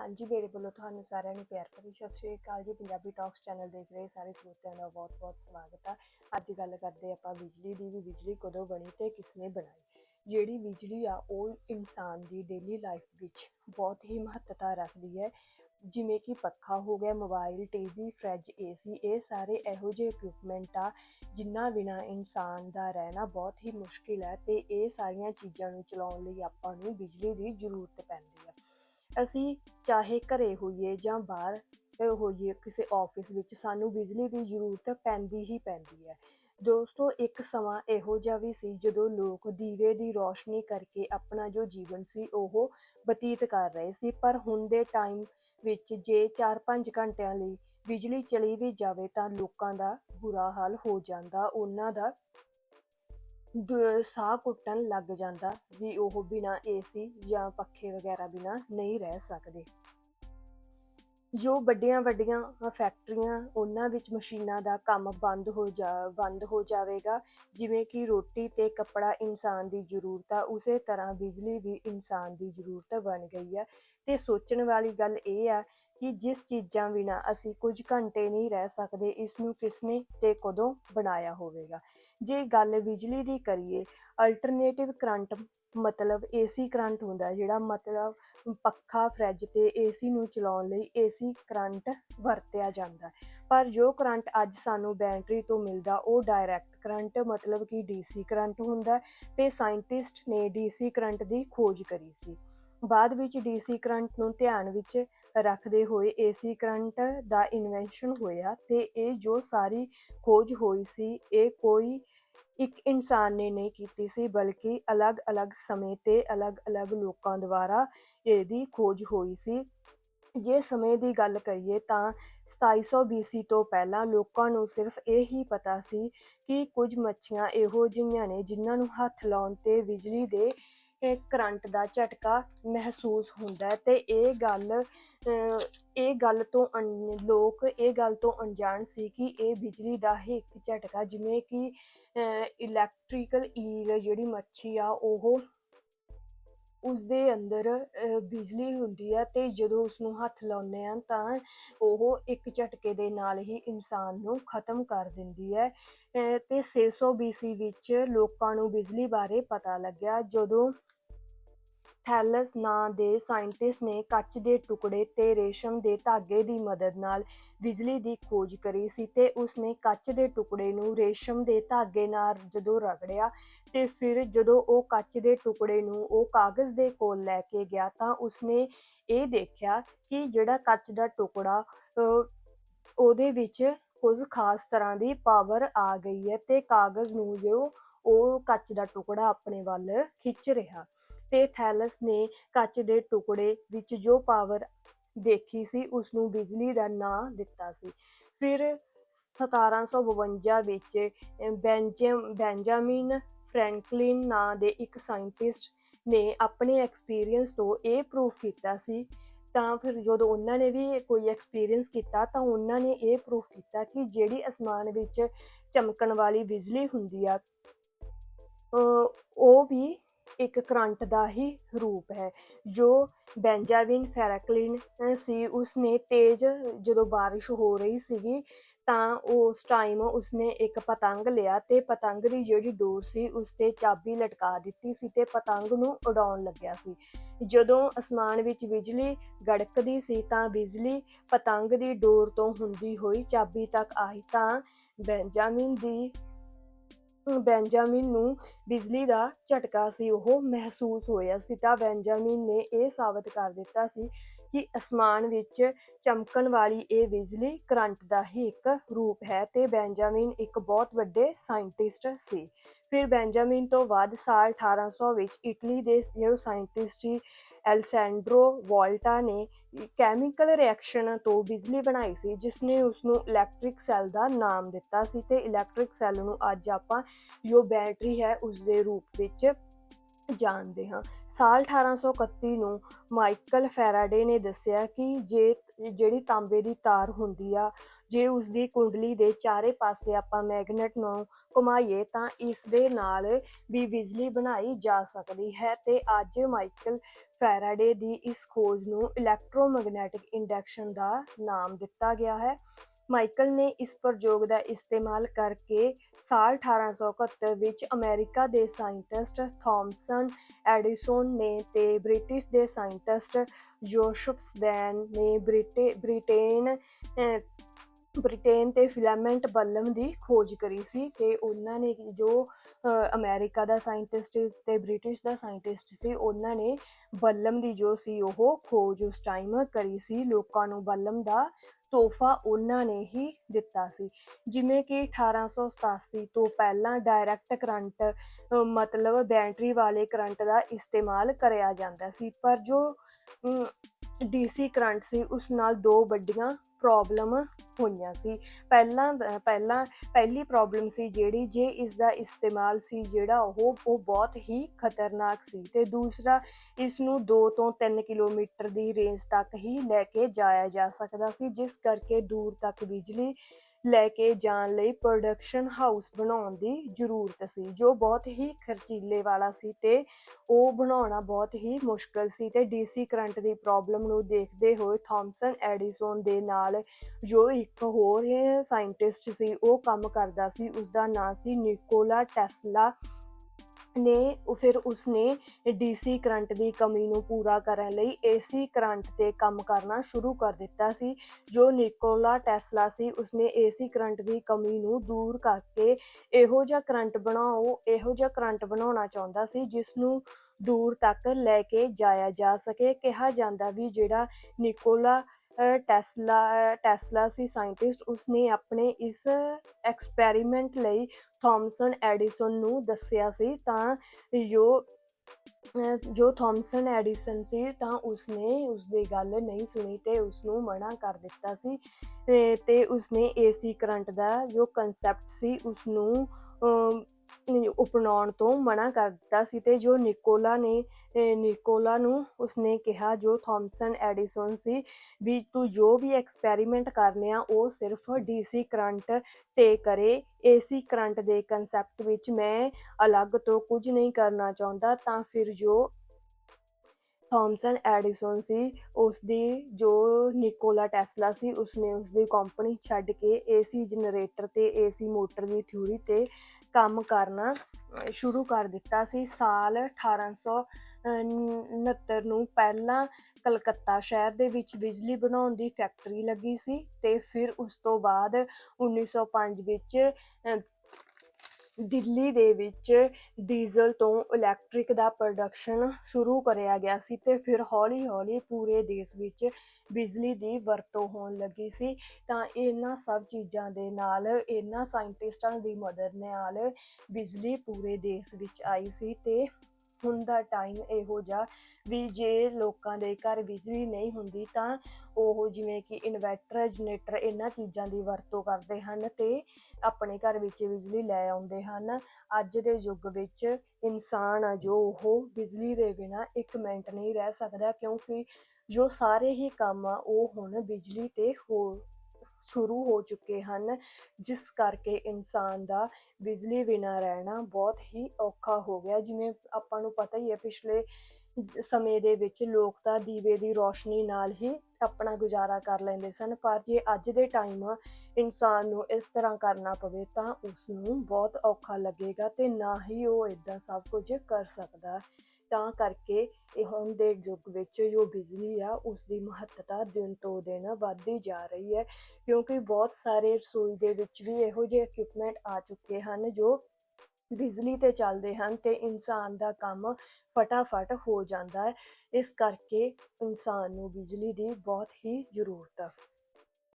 ਹਾਂਜੀ, ਮੇਰੇ ਵੱਲੋਂ ਤੁਹਾਨੂੰ ਸਾਰਿਆਂ ਨੂੰ ਪਿਆਰ ਭਰੀ ਸਤਿ ਸ਼੍ਰੀ ਅਕਾਲ ਜੀ। ਪੰਜਾਬੀ ਟਾਕਸ ਚੈਨਲ ਦੇਖ ਰਹੇ ਸਾਰੇ ਸਰੋਤਿਆਂ ਦਾ ਬਹੁਤ-ਬਹੁਤ ਸਵਾਗਤ ਆ। ਅੱਜ ਗੱਲ ਕਰਦੇ ਆਪਾਂ ਬਿਜਲੀ ਦੀ, ਵੀ ਬਿਜਲੀ ਕਦੋਂ ਬਣੀ ਤੇ ਕਿਸਨੇ ਬਣਾਈ? ਜਿਹੜੀ ਬਿਜਲੀ ਆ, ਉਹ ਇਨਸਾਨ ਦੀ ਡੇਲੀ ਲਾਈਫ ਵਿੱਚ ਬਹੁਤ ਹੀ ਮਹੱਤਤਾ ਰੱਖਦੀ ਹੈ। ਜਿਵੇਂ ਕਿ ਪੱਖਾ ਹੋ ਗਿਆ ਮੋਬਾਈਲ ਟੀਵੀ ਫ੍ਰਿਜ ਏਸੀ ਇਹ ਸਾਰੇ ਇਹੋ ਜਿਹੇ ਇਕਵਿਪਮੈਂਟ ਆ ਜਿਨ੍ਹਾਂ ਬਿਨਾ ਇਨਸਾਨ ਦਾ ਰਹਿਣਾ ਬਹੁਤ ਹੀ ਮੁਸ਼ਕਿਲ ਹੈ ਤੇ ਇਹ ਸਾਰੀਆਂ ਚੀਜ਼ਾਂ ਨੂੰ ਚਲਾਉਣ ਲਈ ਆਪਾਂ ਨੂੰ ਬਿਜਲੀ ਦੀ ਜ਼ਰੂਰਤ ਪੈਂਦੀ ਹੈ। ਅਸੀਂ ਚਾਹੇ ਘਰੇ ਹੋਈਏ ਜਾਂ ਬਾਹਰ ਹੋਈਏ ਕਿਸੇ ਆਫਿਸ ਵਿੱਚ, ਸਾਨੂੰ ਬਿਜਲੀ ਦੀ ਜ਼ਰੂਰਤ ਪੈਂਦੀ ਹੀ ਪੈਂਦੀ ਹੈ। ਦੋਸਤੋ, ਇੱਕ ਸਮਾਂ ਇਹੋ ਜਿਹਾ ਵੀ ਸੀ ਜਦੋਂ ਲੋਕ ਦੀਵੇ ਦੀ ਰੋਸ਼ਨੀ ਕਰਕੇ ਆਪਣਾ ਜੋ ਜੀਵਨ ਸੀ, ਉਹ ਬਤੀਤ ਕਰ ਰਹੇ ਸੀ। ਪਰ ਹੁਣ ਦੇ ਟਾਈਮ ਵਿੱਚ ਜੇ 4-5 ਘੰਟਿਆਂ ਲਈ ਬਿਜਲੀ ਚਲੀ ਵੀ ਜਾਵੇ ਤਾਂ ਲੋਕਾਂ ਦਾ ਬੁਰਾ ਹਾਲ ਹੋ ਜਾਂਦਾ। ਉਹਨਾਂ ਦਾ ਦ- ਸਾਹ ਘੁੱਟਣ ਲੱਗ ਜਾਂਦਾ ਵੀ ਉਹ ਬਿਨਾ ਏਸੀ ਜਾਂ ਪੱਖੇ ਵਗੈਰਾ ਬਿਨਾ ਨਹੀਂ ਰਹਿ ਸਕਦੇ। ਜੋ ਵੱਡੀਆਂ ਵੱਡੀਆਂ ਫੈਕਟਰੀਆਂ ਉਹਨਾਂ ਵਿੱਚ ਮਸ਼ੀਨਾਂ ਦਾ ਕੰਮ ਬੰਦ ਹੋ ਜਾ, ਬੰਦ ਹੋ ਜਾਵੇਗਾ, ਜਿਵੇਂ ਕਿ ਰੋਟੀ ਤੇ ਕੱਪੜਾ ਇਨਸਾਨ ਦੀ ਜ਼ਰੂਰਤ ਆ, ਉਸੇ ਤਰ੍ਹਾਂ ਬਿਜਲੀ ਵੀ ਇਨਸਾਨ ਦੀ ਜ਼ਰੂਰਤ ਬਣ ਗਈ ਹੈ ਤੇ ਸੋਚਣ ਵਾਲੀ ਗੱਲ ਇਹ ਆ ਕਿ ਜਿਸ ਚੀਜ਼ਾਂ ਬਿਨਾ ਅਸੀਂ ਕੁਝ ਘੰਟੇ ਨਹੀਂ ਰਹਿ ਸਕਦੇ ਇਸ ਨੂੰ ਕਿਸਨੇ ਤੇ ਕਦੋਂ ਬਣਾਇਆ ਹੋਵੇਗਾ? ਜੇ ਗੱਲ ਬਿਜਲੀ ਦੀ ਕਰੀਏ ਅਲਟਰਨੇਟਿਵ ਕਰੰਟ ਮਤਲਬ ਏਸੀ ਕਰੰਟ ਹੁੰਦਾ ਜਿਹੜਾ ਮਤਲਬ ਪੱਖਾ ਫ੍ਰਿਜ ਤੇ ਏਸੀ ਨੂੰ ਚਲਾਉਣ ਲਈ ਏਸੀ ਕਰੰਟ ਵਰਤਿਆ ਜਾਂਦਾ ਪਰ ਜੋ ਕਰੰਟ ਅੱਜ ਸਾਨੂੰ ਬੈਟਰੀ ਤੋਂ ਮਿਲਦਾ, ਉਹ ਡਾਇਰੈਕਟ ਕਰੰਟ ਮਤਲਬ ਕਿ ਡੀਸੀ ਕਰੰਟ ਹੁੰਦਾ ਹੈ ਤੇ ਸਾਇੰਟਿਸਟ ਨੇ ਡੀਸੀ ਕਰੰਟ ਦੀ ਖੋਜ ਕਰੀ ਸੀ। ਬਾਅਦ ਵਿੱਚ ਡੀਸੀ ਕਰੰਟ ਨੂੰ ਧਿਆਨ ਵਿੱਚ ਰੱਖਦੇ ਹੋਏ ਏਸੀ ਕਰੰਟ ਦਾ ਇਨਵੈਂਸ਼ਨ ਹੋਇਆ ਤੇ ਇਹ ਜੋ ਸਾਰੀ ਖੋਜ ਹੋਈ ਸੀ, ਇਹ ਕੋਈ ਇੱਕ ਇਨਸਾਨ ਨੇ ਨਹੀਂ ਕੀਤੀ ਸੀ, ਬਲਕਿ ਅਲੱਗ-ਅਲੱਗ ਸਮੇਂ ਤੇ ਅਲੱਗ-ਅਲੱਗ ਲੋਕਾਂ ਦੁਆਰਾ ਇਹਦੀ ਖੋਜ ਹੋਈ ਸੀ। ਜੇ ਸਮੇਂ ਦੀ ਗੱਲ ਕਰੀਏ ਤਾਂ 2700 BC ਤੋਂ ਪਹਿਲਾਂ ਲੋਕਾਂ ਨੂੰ ਸਿਰਫ ਇਹ ਹੀ ਪਤਾ ਸੀ ਕਿ ਕੁਝ ਮੱਛੀਆਂ ਇਹੋ ਜਿਹੀਆਂ ਨੇ ਜਿਨ੍ਹਾਂ ਨੂੰ ਹੱਥ ਲਾਉਣ ਤੇ ਬਿਜਲੀ ਦੇ ਕਰੰਟ ਦਾ ਝਟਕਾ ਮਹਿਸੂਸ ਹੁੰਦਾ ਹੈ ਤੇ ਇਹ ਗੱਲ ਇਹ ਗੱਲ ਤੋਂ ਅਣ- ਲੋਕ ਇਹ ਗੱਲ ਤੋਂ ਅਣਜਾਣ ਸੀ ਕਿ ਇਹ ਬਿਜਲੀ ਦਾ ਹੀ ਇੱਕ ਝਟਕਾ, ਜਿਵੇਂ ਕਿ ਇਲੈਕਟ੍ਰੀਕਲ ਈਲ ਜਿਹੜੀ ਮੱਛੀ ਆ, ਉਹ ਉਸ ਦੇ ਅੰਦਰ ਬਿਜਲੀ ਹੁੰਦੀ ਹੈ ਤੇ ਜਦੋਂ ਉਸ ਨੂੰ ਹੱਥ ਲਾਉਂਦੇ ਆ ਤਾਂ ਉਹ ਇੱਕ ਝਟਕੇ ਦੇ ਨਾਲ ਹੀ ਇਨਸਾਨ ਨੂੰ ਖਤਮ ਕਰ ਦਿੰਦੀ ਹੈ। ਅਹ, ਤੇ 600 BC ਵਿੱਚ ਲੋਕਾਂ ਨੂੰ ਬਿਜਲੀ ਬਾਰੇ ਪਤਾ ਲੱਗਿਆ। ਜਦੋਂ ਥੈਲਸ ਨਾਂ ਦੇ ਸਾਇੰਟਿਸਟ ਨੇ ਕੱਚ ਦੇ ਟੁਕੜੇ ਤੇ ਰੇਸ਼ਮ ਦੇ ਧਾਗੇ ਦੀ ਮਦਦ ਨਾਲ ਬਿਜਲੀ ਦੀ ਖੋਜ ਕਰੀ ਸੀ ਤੇ ਉਸਨੇ ਕੱਚ ਦੇ ਟੁਕੜੇ ਨੂੰ ਰੇਸ਼ਮ ਦੇ ਧਾਗੇ ਨਾਲ ਜਦੋਂ ਰਗੜਿਆ ਤੇ ਫਿਰ ਜਦੋਂ ਉਹ ਕੱਚ ਦੇ ਟੁਕੜੇ ਨੂੰ ਉਹ ਕਾਗਜ਼ ਦੇ ਕੋਲ ਲੈ ਕੇ ਗਿਆ ਤਾਂ ਉਸਨੇ ਇਹ ਦੇਖਿਆ ਕਿ ਜਿਹੜਾ ਕੱਚ ਦਾ ਟੁਕੜਾ ਉਹਦੇ ਵਿੱਚ ਕੁਝ ਖਾਸ ਤਰ੍ਹਾਂ ਦੀ ਪਾਵਰ ਆ ਗਈ ਹੈ ਤੇ ਕਾਗਜ਼ ਨੂੰ ਜੋ ਉਹ ਕੱਚ ਦਾ ਟੁਕੜਾ ਆਪਣੇ ਵੱਲ ਖਿੱਚ ਰਿਹਾ। ਤੇ ਥੈਲਸ ਨੇ ਕੱਚ ਦੇ ਟੁਕੜੇ ਵਿੱਚ ਜੋ ਪਾਵਰ ਦੇਖੀ ਸੀ ਉਸ ਨੂੰ ਬਿਜਲੀ ਦਾ ਨਾਂ ਦਿੱਤਾ ਸੀ। ਫਿਰ 1752 ਵਿੱਚ ਅਹ, ਬੈਂਜਾਮਿਨ ਫ੍ਰੈਂਕਲਿਨ ਨਾਂ ਦੇ ਇੱਕ ਸਾਇੰਟਿਸਟ ਨੇ ਆਪਣੇ ਐਕਸਪੀਰੀਅੰਸ ਤੋਂ ਇਹ ਪ੍ਰੂਫ ਕੀਤਾ ਸੀ। ਤਾਂ ਫਿਰ ਜਦੋਂ ਉਹਨਾਂ ਨੇ ਵੀ ਕੋਈ ਐਕਸਪੀਰੀਅੰਸ ਕੀਤਾ ਤਾਂ ਉਹਨਾਂ ਨੇ ਇਹ ਪ੍ਰੂਫ ਕੀਤਾ ਕਿ ਜਿਹੜੀ ਅਸਮਾਨ ਵਿੱਚ ਚਮਕਣ ਵਾਲੀ ਬਿਜਲੀ ਹੁੰਦੀ ਆ ਉਹ ਵੀ ਇੱਕ ਕਰੰਟ ਦਾ ਹੀ ਰੂਪ ਹੈ। ਜੋ ਬੈਂਜਾਮਿਨ ਫੈਰਕਲਿਨ ਸੀ, ਉਸਨੇ ਤੇਜ਼ ਜਦੋਂ ਬਾਰਿਸ਼ ਹੋ ਰਹੀ ਸੀਗੀ ਤਾਂ ਉਸ ਟਾਈਮ ਉਸਨੇ ਇੱਕ ਪਤੰਗ ਲਿਆ ਤੇ ਪਤੰਗ ਦੀ ਜਿਹੜੀ ਡੋਰ ਸੀ ਉਸ ਤੇ ਚਾਬੀ ਲਟਕਾ ਦਿੱਤੀ ਸੀ ਤੇ ਪਤੰਗ ਨੂੰ ਉਡਾਉਣ ਲੱਗਿਆ ਸੀ। ਜਦੋਂ ਅਸਮਾਨ ਵਿੱਚ ਬਿਜਲੀ ਗੜਕਦੀ ਸੀ ਤਾਂ ਬਿਜਲੀ ਪਤੰਗ ਦੀ ਡੋਰ ਤੋਂ ਹੁੰਦੀ ਹੋਈ ਚਾਬੀ ਤੱਕ ਆਈ ਤਾਂ ਬੈਂਜਾਮਿਨ ਦੀ ਬੈਂਜਾਮਿਨ ਨੂੰ ਬਿਜਲੀ ਦਾ ਝਟਕਾ ਸੀ, ਉਹ ਮਹਿਸੂਸ ਹੋਇਆ ਸੀ। ਤਾਂ ਬੈਂਜਾਮਿਨ ਨੇ ਇਹ ਸਾਬਤ ਕਰ ਦਿੱਤਾ ਸੀ ਕਿ ਅਸਮਾਨ ਵਿੱਚ ਚਮਕਣ ਵਾਲੀ ਇਹ ਬਿਜਲੀ ਕਰੰਟ ਦਾ ਹੀ ਇੱਕ ਰੂਪ ਹੈ ਤੇ ਬੈਂਜਾਮਿਨ ਇੱਕ ਬਹੁਤ ਵੱਡੇ ਸਾਇੰਟਿਸਟ ਸੀ। ਫਿਰ ਬੈਂਜਾਮਿਨ ਤੋਂ ਬਾਅਦ ਸਾਲ 1800 ਵਿੱਚ ਇਟਲੀ ਦੇ ਜਿਹੜੇ ਸਾਇੰਟਿਸਟ ਸੀ ਐਲਸੈਂਡਰੋ ਵੋਲਟਾ ਨੇ ਕੈਮੀਕਲ ਰਿਐਕਸ਼ਨ ਤੋਂ ਬਿਜਲੀ ਬਣਾਈ ਸੀ ਜਿਸ ਨੇ ਉਸ ਨੂੰ ਇਲੈਕਟ੍ਰਿਕ ਸੈੱਲ ਦਾ ਨਾਮ ਦਿੱਤਾ ਸੀ ਤੇ ਇਲੈਕਟ੍ਰਿਕ ਸੈੱਲ ਨੂੰ ਅੱਜ ਆਪਾਂ ਜੋ ਬੈਟਰੀ ਹੈ ਉਸ ਦੇ ਰੂਪ ਵਿੱਚ ਜਾਣਦੇ ਹਾਂ। ਸਾਲ 1831 ਨੂੰ ਮਾਈਕਲ ਫੈਰਾਡੇ ਨੇ ਦੱਸਿਆ ਕਿ ਜੇ ਜਿਹੜੀ ਤਾਂਬੇ ਦੀ ਤਾਰ ਹੁੰਦੀ ਆ ਜੇ ਉਸ ਦੀ ਕੁੰਡਲੀ ਦੇ ਚਾਰੇ ਪਾਸੇ ਆਪਾਂ ਮੈਗਨੇਟ ਨੂੰ ਘੁਮਾਈਏ ਤਾਂ ਇਸ ਦੇ ਨਾਲ ਵੀ ਬਿਜਲੀ ਬਣਾਈ ਜਾ ਸਕਦੀ ਹੈ ਤੇ ਅੱਜ ਮਾਈਕਲ ਫੈਰਾਡੇ ਦੀ ਇਸ ਖੋਜ ਨੂੰ ਇਲੈਕਟ੍ਰੋਮੈਗਨੈਟਿਕ ਇੰਡਕਸ਼ਨ ਦਾ ਨਾਮ ਦਿੱਤਾ ਗਿਆ ਹੈ। ਮਾਈਕਲ ਨੇ ਇਸ ਪ੍ਰਯੋਗ ਦਾ ਇਸਤੇਮਾਲ ਕਰਕੇ ਸਾਲ 1871 ਵਿੱਚ ਅਮਰੀਕਾ ਦੇ ਸਾਇੰਟਿਸਟ ਥਾਮਸਨ ਐਡੀਸਨ ਨੇ ਤੇ ਬ੍ਰਿਟਿਸ਼ ਦੇ ਸਾਇੰਟਿਸਟ ਜੋਸਫ ਸਵੈਨ ਨੇ ਬ੍ਰਿਟੇ, ਬ੍ਰਿਟੇਨ ਬ੍ਰਿਟੇਨ ਤੇ ਫਿਲਾਮੈਂਟ ਬਲਬ ਦੀ ਖੋਜ ਕਰੀ ਸੀ ਤੇ ਉਹਨਾਂ ਨੇ ਜੋ ਅਹ, ਅਮਰੀਕਾ ਦਾ ਸਾਇੰਟਿਸਟ ਤੇ ਬ੍ਰਿਟਿਸ਼ ਦਾ ਸਾਇੰਟਿਸਟ ਸੀ ਉਹਨਾਂ ਨੇ ਬੱਲਮ ਦੀ ਜੋ ਸੀ ਉਹ ਖੋਜ ਉਸ ਟਾਈਮ ਕਰੀ ਸੀ ਲੋਕਾਂ ਨੂੰ ਬੱਲਮ ਦਾ ਤੋਹਫਾ ਉਹਨਾਂ ਨੇ ਹੀ ਦਿੱਤਾ ਸੀ। ਜਿਵੇਂ ਕਿ 1887 ਤੋਂ ਪਹਿਲਾਂ ਡਾਇਰੈਕਟ ਕਰੰਟ ਮਤਲਬ ਬੈਟਰੀ ਵਾਲੇ ਕਰੰਟ ਦਾ ਇਸਤੇਮਾਲ ਕਰਿਆ ਜਾਂਦਾ ਸੀ ਪਰ ਜੋ ਡੀਸੀ ਕਰੰਟ ਸੀ, ਉਸ ਨਾਲ ਦੋ ਵੱਡੀਆਂ ਪ੍ਰੋਬਲਮ ਹੋਈਆਂ ਸੀ। ਪਹਿਲਾਂ ਪਹਿਲਾਂ ਪਹਿਲੀ ਪ੍ਰੋਬਲਮ ਸੀ ਜਿਹੜੀ, ਜੇ ਇਸ ਦਾ ਇਸਤੇਮਾਲ ਸੀ ਜਿਹੜਾ ਉਹ ਉਹ ਬਹੁਤ ਹੀ ਖਤਰਨਾਕ ਸੀ ਤੇ ਦੂਸਰਾ ਇਸ ਨੂੰ 2 ਤੋਂ 3 ਕਿਲੋਮੀਟਰ ਦੀ ਰੇਂਜ ਤੱਕ ਹੀ ਲੈ ਕੇ ਜਾਇਆ ਜਾ ਸਕਦਾ ਸੀ, ਜਿਸ ਕਰਕੇ ਦੂਰ ਤੱਕ ਬਿਜਲੀ ਲੈ ਕੇ ਜਾਣ ਲਈ ਪ੍ਰੋਡਕਸ਼ਨ ਹਾਊਸ ਬਣਾਉਣ ਦੀ ਜ਼ਰੂਰਤ ਸੀ, ਜੋ ਬਹੁਤ ਹੀ ਖਰਚੀਲੇ ਵਾਲਾ ਸੀ ਤੇ ਉਹ ਬਣਾਉਣਾ ਬਹੁਤ ਹੀ ਮੁਸ਼ਕਲ ਸੀ ਤੇ ਡੀਸੀ ਕਰੰਟ ਦੀ ਪ੍ਰੋਬਲਮ ਨੂੰ ਦੇਖਦੇ ਹੋਏ ਥਾਮਸਨ ਐਡੀਸਨ ਦੇ ਨਾਲ ਜੋ ਇੱਕ ਹੋਰ ਸਾਇੰਟਿਸਟ ਸੀ, ਉਹ ਕੰਮ ਕਰਦਾ ਸੀ ਉਸ ਦਾ ਨਾਂ ਸੀ ਨਿਕੋਲਾ ਟੈਸਲਾ ਨੇ ਫਿਰ ਉਸਨੇ ਡੀਸੀ ਕਰੰਟ ਦੀ ਕਮੀ ਨੂੰ ਪੂਰਾ ਕਰਨ ਲਈ ਏਸੀ ਕਰੰਟ ਤੇ ਕੰਮ ਕਰਨਾ ਸ਼ੁਰੂ ਕਰ ਦਿੱਤਾ ਸੀ, ਜੋ ਨਿਕੋਲਾ ਟੈਸਲਾ ਸੀ। ਉਸਨੇ ਏਸੀ ਕਰੰਟ ਦੀ ਕਮੀ ਨੂੰ ਦੂਰ ਕਰਕੇ ਇਹੋ ਜਿਹਾ ਕਰੰਟ ਬਣਾਓ, ਇਹੋ ਜਿਹਾ ਕਰੰਟ ਬਣਾਉਣਾ ਚਾਹੁੰਦਾ ਸੀ ਜਿਸ ਨੂੰ ਦੂਰ ਤੱਕ ਲੈ ਕੇ ਜਾਇਆ ਜਾ ਸਕੇ। ਕਿਹਾ ਜਾਂਦਾ ਵੀ ਜਿਹੜਾ ਨਿਕੋਲਾ ਟੈਸਲਾ ਟੈਸਲਾ ਸੀ ਸਾਇੰਟਿਸਟ ਉਸਨੇ ਆਪਣੇ ਇਸ ਐਕਸਪੈਰੀਮੈਂਟ ਲਈ ਥਾਮਸਨ ਐਡੀਸਨ ਨੂੰ ਦੱਸਿਆ ਸੀ, ਤਾਂ ਜੋ, ਅਹ ਜੋ ਥਾਮਸਨ ਐਡੀਸਨ ਸੀ, ਤਾਂ ਉਸਨੇ ਉਸਦੀ ਗੱਲ ਨਹੀਂ ਸੁਣੀ ਤੇ ਉਸ ਨੂੰ ਮਨਾ ਕਰ ਦਿੱਤਾ ਸੀ, ਤੇ- ਤੇ ਉਸਨੇ ਏਸੀ ਕਰੰਟ ਦਾ ਜੋ ਕਨਸੈਪਟ ਸੀ ਉਸ ਨੂੰ ਅਪਣਾਉਣ ਤੋਂ ਮਨਾ ਕਰ ਦਿੱਤਾ ਸੀ ਤੇ ਜੋ ਨਿਕੋਲਾ ਨੇ ਨਿਕੋਲਾ ਨੂੰ ਉਸਨੇ ਕਿਹਾ, ਜੋ ਥਾਮਸਨ ਐਡੀਸਨ ਸੀ, ਵੀ ਤੂੰ ਜੋ ਵੀ ਐਕਸਪੈਰੀਮੈਂਟ ਕਰਨੇ ਆ, ਉਹ ਸਿਰਫ ਡੀਸੀ ਕਰੰਟ ਤੇ ਕਰੇ। ਏਸੀ ਕਰੰਟ ਦੇ ਕਨਸੈਪਟ ਵਿੱਚ ਮੈਂ ਅਲੱਗ ਤੋਂ ਕੁਝ ਨਹੀਂ ਕਰਨਾ ਚਾਹੁੰਦਾ, ਤਾਂ ਫਿਰ ਜੋ ਥਾਮਸਨ ਐਡੀਸਨ ਸੀ ਉਸ ਦੀ ਜੋ ਨਿਕੋਲਾ ਟੈਸਲਾ ਸੀ, ਉਸਨੇ ਉਸ ਦੀ ਕੰਪਨੀ ਛੱਡ ਕੇ ਏਸੀ ਜਨਰੇਟਰ ਤੇ ਏਸੀ ਮੋਟਰ ਦੀ ਥਿਊਰੀ ਤੇ ਕੰਮ ਕਰਨਾ ਸ਼ੁਰੂ ਕਰ ਦਿੱਤਾ ਸੀ। ਸਾਲ 1869 ਨੂੰ ਪਹਿਲਾਂ ਕਲਕੱਤਾ ਸ਼ਹਿਰ ਦੇ ਵਿੱਚ ਬਿਜਲੀ ਬਣਾਉਣ ਦੀ ਫੈਕਟਰੀ ਲੱਗੀ ਸੀ ਤੇ ਫਿਰ ਉਸ ਤੋਂ ਬਾਅਦ 1905 ਵਿੱਚ ਦਿੱਲੀ ਦੇ ਵਿੱਚ ਡੀਜ਼ਲ ਤੋਂ ਇਲੈਕਟ੍ਰਿਕ ਦਾ ਪ੍ਰੋਡਕਸ਼ਨ ਸ਼ੁਰੂ ਕਰਿਆ ਗਿਆ ਸੀ ਤੇ ਫਿਰ ਹੌਲੀ-ਹੌਲੀ ਪੂਰੇ ਦੇਸ਼ ਵਿੱਚ ਬਿਜਲੀ ਦੀ ਵਰਤੋਂ ਹੋਣ ਲੱਗੀ ਸੀ। ਤਾਂ ਇਹਨਾਂ ਸਭ ਚੀਜ਼ਾਂ ਦੇ ਨਾਲ ਇਹਨਾਂ ਸਾਇੰਟਿਸਟਾਂ ਦੀ ਮਦਦ ਨਾਲ ਬਿਜਲੀ ਪੂਰੇ ਦੇਸ਼ ਵਿੱਚ ਆਈ ਸੀ ਤੇ ਹੁਣ ਦਾ ਟਾਈਮ ਇਹੋ ਜਿਹਾ ਵੀ ਜੇ ਲੋਕਾਂ ਦੇ ਘਰ ਬਿਜਲੀ ਨਹੀਂ ਹੁੰਦੀ ਤਾਂ ਉਹ ਜਿਵੇਂ ਕਿ ਇਨਵਰਟਰ ਜਨਰੇਟਰ ਇਹਨਾਂ ਚੀਜ਼ਾਂ ਦੀ ਵਰਤੋਂ ਕਰਦੇ ਹਨ ਤੇ ਆਪਣੇ ਘਰ ਵਿੱਚ ਬਿਜਲੀ ਲੈ ਆਉਂਦੇ ਹਨ। ਅੱਜ ਦੇ ਯੁੱਗ ਵਿੱਚ ਇਨਸਾਨ ਆ ਜੋ ਉਹ ਬਿਜਲੀ ਦੇ ਬਿਨਾ ਇੱਕ ਮਿੰਟ ਨਹੀਂ ਰਹਿ ਸਕਦਾ ਕਿਉਂਕਿ ਜੋ ਸਾਰੇ ਹੀ ਕੰਮ ਆ ਉਹ ਹੁਣ ਬਿਜਲੀ ਤੇ ਹੋ ਸ਼ੁਰੂ ਹੋ ਚੁੱਕੇ ਹਨ, ਜਿਸ ਕਰਕੇ ਇਨਸਾਨ ਦਾ ਬਿਜਲੀ ਬਿਨਾ ਰਹਿਣਾ ਬਹੁਤ ਹੀ ਔਖਾ ਹੋ ਗਿਆ। ਜਿਵੇਂ ਆਪਾਂ ਨੂੰ ਪਤਾ ਹੀ ਹੈ, ਪਿਛਲੇ ਸਮੇਂ ਦੇ ਵਿੱਚ ਲੋਕ ਤਾਂ ਦੀਵੇ ਦੀ ਰੋਸ਼ਨੀ ਨਾਲ ਹੀ ਆਪਣਾ ਗੁਜ਼ਾਰਾ ਕਰ ਲੈਂਦੇ ਸਨ, ਪਰ ਜੇ ਅੱਜ ਦੇ ਟਾਈਮ ਇਨਸਾਨ ਨੂੰ ਇਸ ਤਰ੍ਹਾਂ ਕਰਨਾ ਪਵੇ ਤਾਂ ਉਸ ਨੂੰ ਬਹੁਤ ਔਖਾ ਲੱਗੇਗਾ ਤੇ ਨਾ ਹੀ ਉਹ ਇਦਾਂ ਸਭ ਕੁਝ ਕਰ ਸਕਦਾ। ਤਾਂ ਕਰਕੇ ਇਹ ਹੁਣ ਦੇ ਯੁੱਗ ਵਿੱਚ ਜੋ ਬਿਜਲੀ ਆ ਉਸ ਦੀ ਮਹੱਤਤਾ ਦਿਨ ਤੋਂ ਦਿਨ ਵੱਧਦੀ ਜਾ ਰਹੀ ਹੈ, ਕਿਉਂਕਿ ਬਹੁਤ ਸਾਰੇ ਰਸੋਈ ਦੇ ਵਿੱਚ ਵੀ ਇਹੋ ਜਿਹੇ ਇਕਵਿਪਮੈਂਟ ਆ ਚੁੱਕੇ ਹਨ ਜੋ ਬਿਜਲੀ ਤੇ ਚੱਲਦੇ ਹਨ ਤੇ ਇਨਸਾਨ ਦਾ ਕੰਮ ਫਟਾਫਟ ਹੋ ਜਾਂਦਾ ਹੈ। ਇਸ ਕਰਕੇ ਇਨਸਾਨ ਨੂੰ ਬਿਜਲੀ ਦੀ ਬਹੁਤ ਹੀ ਜ਼ਰੂਰਤ ਹੈ